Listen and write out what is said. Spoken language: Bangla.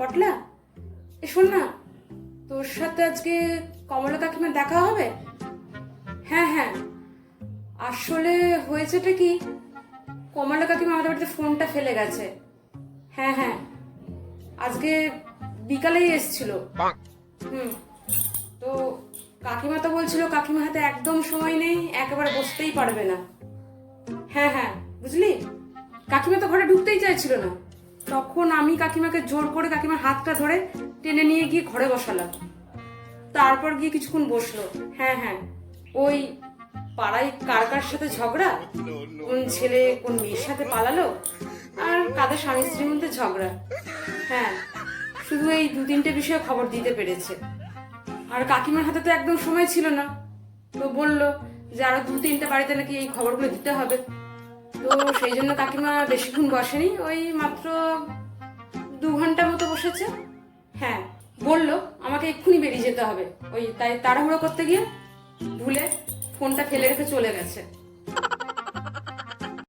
পটলা? এ শোন না তোর সাথে আজকে কমলা কাকিমার দেখা হবে? হ্যাঁ হ্যাঁ। আসলে হয়েছেটা কি? কমলা কাকিমা আমাদের বাড়িতে ফোনটা ফেলে গেছে। হ্যাঁ হ্যাঁ। আজকে বিকালেই এসছিল। হুম। তো কাকিমা তো বলছিল কাকিমা হাতে একদম সময় নেই একেবারে বসতেই পারবে না। হ্যাঁ হ্যাঁ। বুঝলি? কাকিমা তো ঘরে ঢুকতেই চাইছিল না। তখন আমি কাকিমাকে জোর করে কাকিমার হাতটা ধরে টেনে নিয়ে গিয়ে ঘরে বসালাম। তারপর গিয়ে কিছুক্ষণ বসল। হ্যাঁ হ্যাঁ ওই পাড়ায় কার কার সাথে ঝগড়া? কোন ছেলে, কোন মেয়ের সাথে পালালো? আর কাদের স্বামী স্ত্রীর মধ্যে ঝগড়া? হ্যাঁ শুধু এই দু তিনটে বিষয়ে খবর দিতে পেরেছে। আর কাকিমার হাতে তো একদম সময় ছিল না। তো বলল যে আরও দু তিনটে বাড়িতে নাকি এই খবরগুলো দিতে হবে। তো সেই জন্য কাকিমা বেশিক্ষণ বসেনি, ওই মাত্র দু ঘণ্টা মতো বসেছে। হ্যাঁ বলল আমাকে এক্ষুনি বেরিয়ে যেতে হবে। ওই তাই তাড়াহুড়ো করতে গিয়ে ভুলে ফোনটা ফেলে রেখে চলে গেছে।